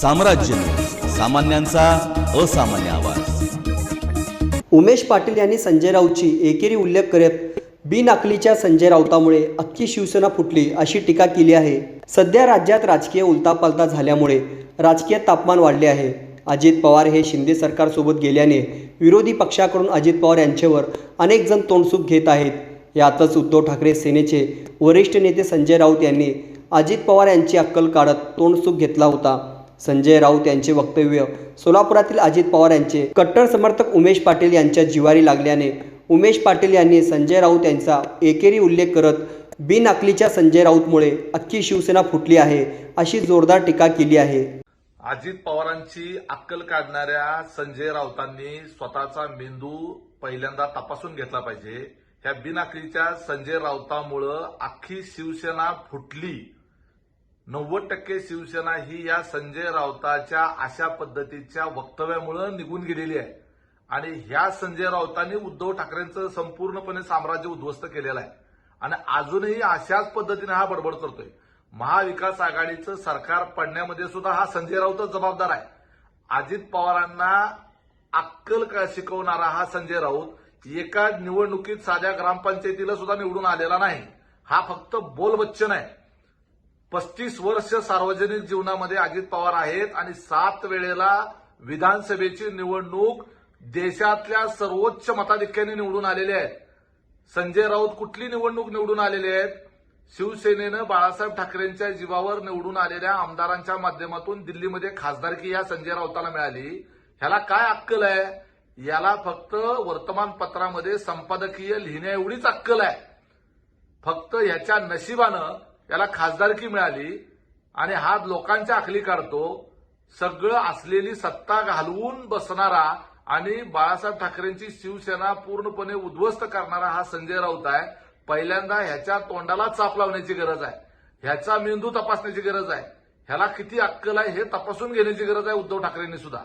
साम्राज्य. सामान्यांचा असामान्य आवाज. उमेश पाटील यांनी संजय राऊतची एकेरी उल्लेख करत बिनाकलीच्या संजय राऊतामुळे अख्खी शिवसेना फुटली अशी टीका केली आहे. सध्या राज्यात राजकीय उलतापालता झाल्यामुळे राजकीय तापमान वाढले आहे. अजित पवार हे शिंदे सरकारसोबत गेल्याने विरोधी पक्षाकडून अजित पवार यांच्यावर अनेक जण तोंडसूक घेत आहेत. यातच उद्धव ठाकरे सेनेचे वरिष्ठ नेते संजय राऊत यांनी अजित पवार यांची अक्कल काढत तोंडसूक घेतला होता. संजय राऊत यांचे वक्तव्य. सोलापुरातील अजित पवार यांचे कट्टर समर्थक उमेश पाटील यांच्या जिवारी लागल्याने उमेश पाटील यांनी संजय राऊत यांचा एकेरी उल्लेख करत बिनअकलीच्या संजय राऊतमुळे अख्खी शिवसेना फुटली आहे अशी जोरदार टीका केली आहे. अजित पवारांची अक्कल काढणाऱ्या संजय राऊतांनी स्वतःचा मेंदू पहिल्यांदा तपासून घेतला पाहिजे. ह्या बिनअकलीच्या संजय राऊतामुळं अख्खी शिवसेना फुटली. नव्वद टक्के शिवसेना ही या संजय राऊताच्या अशा पद्धतीच्या वक्तव्यामुळं निघून गेलेली आहे. आणि ह्या संजय राऊतांनी उद्धव ठाकरेंचं संपूर्णपणे साम्राज्य उद्ध्वस्त केलेलं आहे. आणि अजूनही अशाच पद्धतीने हा बडबड करतोय. महाविकास आघाडीचं सरकार पडण्यामध्ये सुद्धा हा संजय राऊतच जबाबदार आहे. अजित पवारांना अक्कल का शिकवणारा हा संजय राऊत एका निवडणुकीत साध्या ग्रामपंचायतीला सुद्धा निवडून आलेला नाही. हा फक्त बोलबच्चन आहे. पस्तीस वर्ष सार्वजनिक जीवनामध्ये अजित पवार आहेत आणि सात वेळेला विधानसभेची निवडणूक देशातल्या सर्वोच्च मताधिक्याने निवडून आलेले आहेत. संजय राऊत कुठली निवडणूक निवडून आलेले आहेत? शिवसेनेनं बाळासाहेब ठाकरेंच्या जीवावर निवडून आलेल्या आमदारांच्या माध्यमातून दिल्लीमध्ये खासदारकी या संजय राऊताला मिळाली. ह्याला काय अक्कल आहे? याला फक्त वर्तमानपत्रामध्ये संपादकीय लिहिण्या एवढीच अक्कल आहे. फक्त ह्याच्या नशिबानं याला खासदारकी मिळाली आणि हा लोकांच्या आखली काढतो सगळं असलेली सत्ता घालवून बसणारा आणि बाळासाहेब ठाकरेंची शिवसेना पूर्णपणे उद्ध्वस्त करणारा हा संजय राऊत आहे. पहिल्यांदा ह्याच्या तोंडाला चाप लावण्याची गरज आहे. ह्याचा मेंदू तपासण्याची गरज आहे. ह्याला किती अक्कल आहे हे तपासून घेण्याची गरज आहे उद्धव ठाकरेंनी सुद्धा.